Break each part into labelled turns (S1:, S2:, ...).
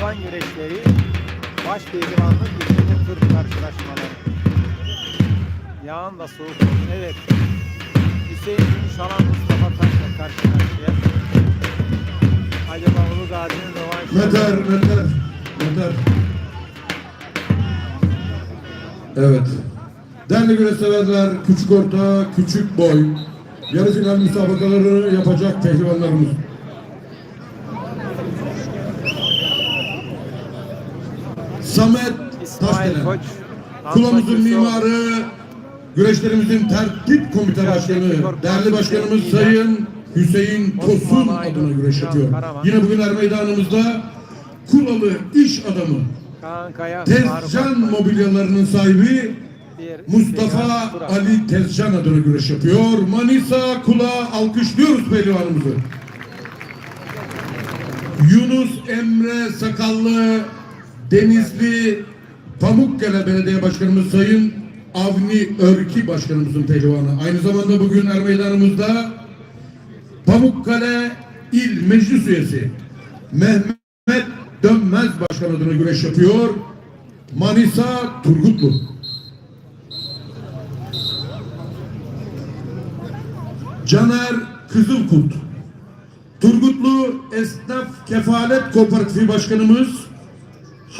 S1: pehlivan güreşleri baş pehlivanlık ikinci tur karşılaşmaları. Yağın da soğuk. Evet. Hüseyin Şalan Mustafa Taş'la karşı karşıya. Acaba Ulu Gazi'nin rövanşı
S2: Meter, meter, meter. Evet. Değerli güreşseverler, küçük orta, küçük boy, yarı final müsabakalarını yapacak pehlivanlarımız.
S1: İsmail
S2: Taşdelen.
S1: Köseoğlu,
S2: mimarı, güreşlerimizin tertip komite başkanı, değerli başkanımız Sayın Hüseyin Tosun adına güreş yapıyor. Yine bugün er meydanımızda Kulalı iş adamı, Tezcan mobilyalarının sahibi Mustafa. Ali Tezcan adına güreş yapıyor. Manisa Kula alkışlıyoruz pehlivanımızı. Yunus Emre Sakallı Denizli Pamukkale Belediye Başkanımız Sayın Avni Örki Başkanımızın pehlivanı. Aynı zamanda bugün er Pamukkale İl Meclis Üyesi Mehmet Dönmez Başkan adına güreş yapıyor. Manisa Turgutlu. Caner Kızılkurt. Turgutlu Esnaf Kefalet Kooperatifi Başkanımız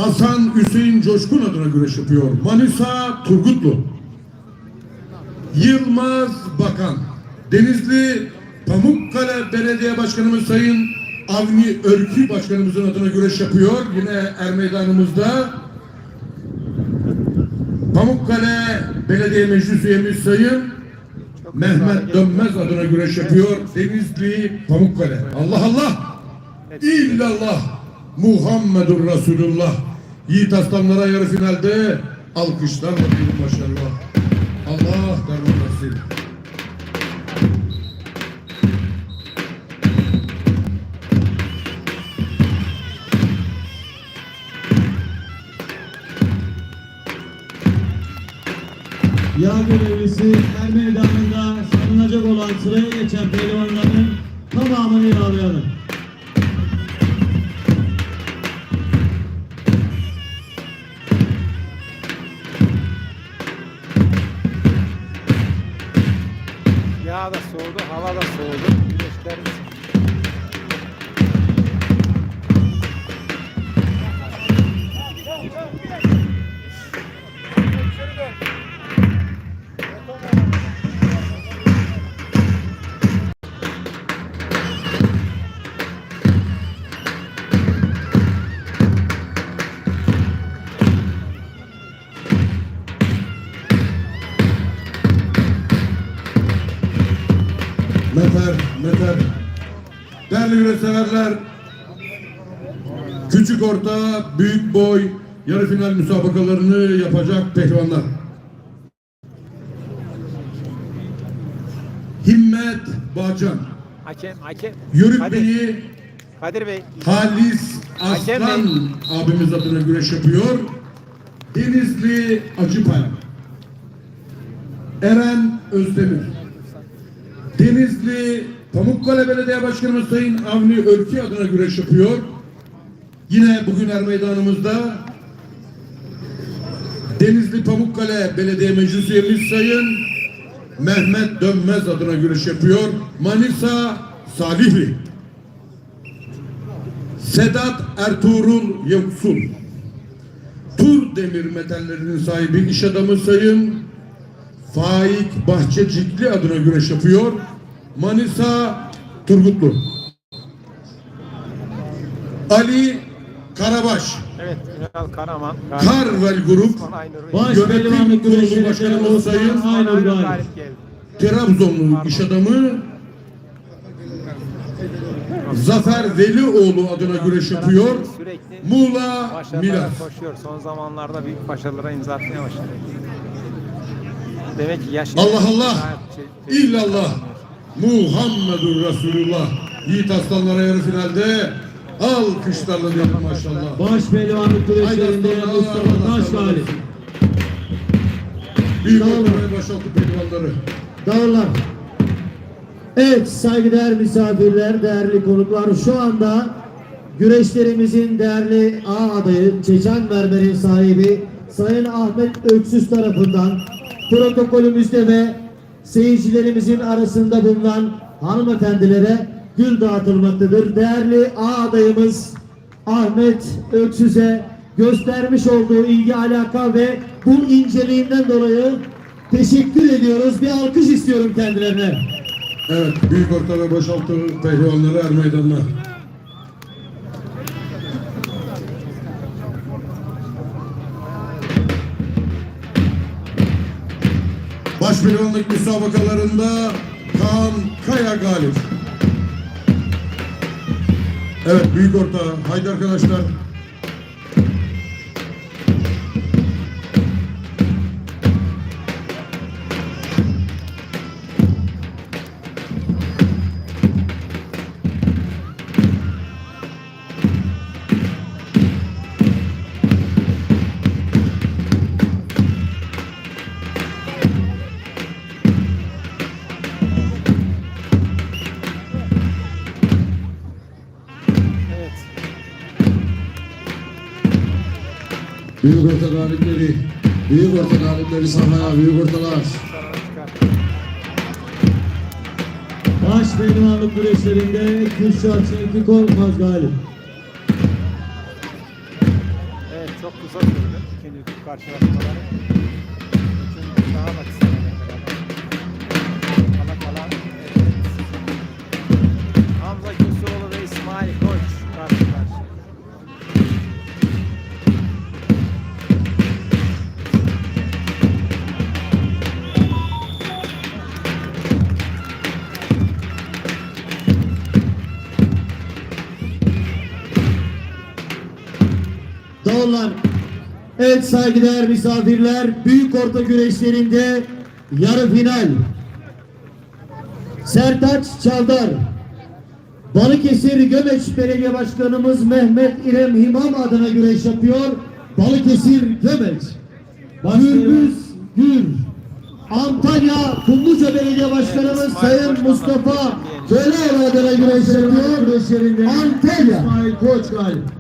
S2: Hasan Hüseyin Coşkun adına güreş yapıyor. Manisa Turgutlu. Yılmaz Bakan. Denizli Pamukkale Belediye Başkanımız Sayın Avni Örkü Başkanımızın adına güreş yapıyor. Yine er meydanımızda Pamukkale Belediye Meclis Üyemiz Sayın Mehmet. Dönmez adına güreş yapıyor. Denizli Pamukkale. Allah Allah. İllallah. Muhammedur Resulullah. Yiğit aslanlara yarı finalde alkışlarla bir başarılar. Allah derman versin.
S3: Yağ görevlisi her meydanında salınacak olan sıraya geçen pehlivanların tamamını yağlayalım.
S1: Yağ da soğudu, hava da soğudu. Güneşlerimiz
S2: Güreşseverler, küçük orta, büyük boy, yarı final müsabakalarını yapacak pehlivanlar. Himmet Bağcan,
S1: hakem, hakem.
S2: Yörük
S1: Hadi,
S2: Bey'i
S1: Kadir Bey.
S2: Halis Aslan abimiz adına güreş yapıyor. Denizli Acıpay. Eren Özdemir. Denizli Pamukkale Belediye Başkanımız Sayın Avni Örki adına güreş yapıyor. Yine bugün er meydanımızda Denizli Pamukkale Belediye Meclis Üyemiz Sayın Mehmet Dönmez adına güreş yapıyor. Manisa Salihli. Sedat Ertuğrul Yoksul. Tur Demir Metallerinin sahibi iş adamı Sayın Faik Bahçecikli adına güreş yapıyor. Manisa Turgutlu. Ali Karabaş.
S1: Evet, Ünal Karaman.
S2: Karvel Grup.
S3: Baş
S2: Yönetim Kurulu
S3: Osman
S2: Sayın
S3: Aynur Galip.
S2: Trabzonlu iş adamı Zafer Velioğlu adına güreş yapıyor.
S1: Sürekli
S2: Muğla Milas.
S1: koşuyor. Son zamanlarda büyük başarılara imza atmaya başladı. Demek ki yaş...
S2: Allah Allah.
S1: Şey-
S2: İllallah. Muhammedur Resulullah. Yiğit aslanlara yarı finalde alkışlarla diyelim maşallah.
S3: Baş pehlivanlık güreşlerinde Mustafa Taş galip.
S2: Büyük ortamaya başlattık pehlivanları.
S3: Dağlar. Evet saygıdeğer misafirler, değerli konuklar şu anda güreşlerimizin değerli A adayı Çeçen Mermer'in sahibi Sayın Ahmet Öksüz tarafından protokolümüzde ve seyircilerimizin arasında bulunan hanımefendilere gül dağıtılmaktadır. Değerli A adayımız Ahmet Öksüz'e göstermiş olduğu ilgi alaka ve bu inceliğinden dolayı teşekkür ediyoruz. Bir alkış istiyorum kendilerine.
S2: Evet, büyük orta ve boşaltı pehlivanları er meydanına. Baş pehlivanlık müsabakalarında Kaan Kaya galip. Evet, büyük orta. Haydi arkadaşlar.
S4: Büyük orta galipleri, büyük orta galipleri sahaya, büyük ortalar.
S3: Baş pehlivanlık güreşlerinde Kürşat Şevki Korkmaz galip.
S1: Evet çok kısa sürdü. Tur karşılaşmaları.
S3: Dağlar. Evet saygıdeğer misafirler, büyük orta güreşlerinde yarı final. Sertaç Çavdar. Balıkesir Gömeç Belediye Başkanımız Mehmet İrem Himam adına güreş yapıyor. Balıkesir Gömeç. Gürbüz Gür. Antalya Kumluca Belediye Başkanımız Sayın Mustafa Köleoğlu adına güreş yapıyor. Antalya. İsmail Koç galip.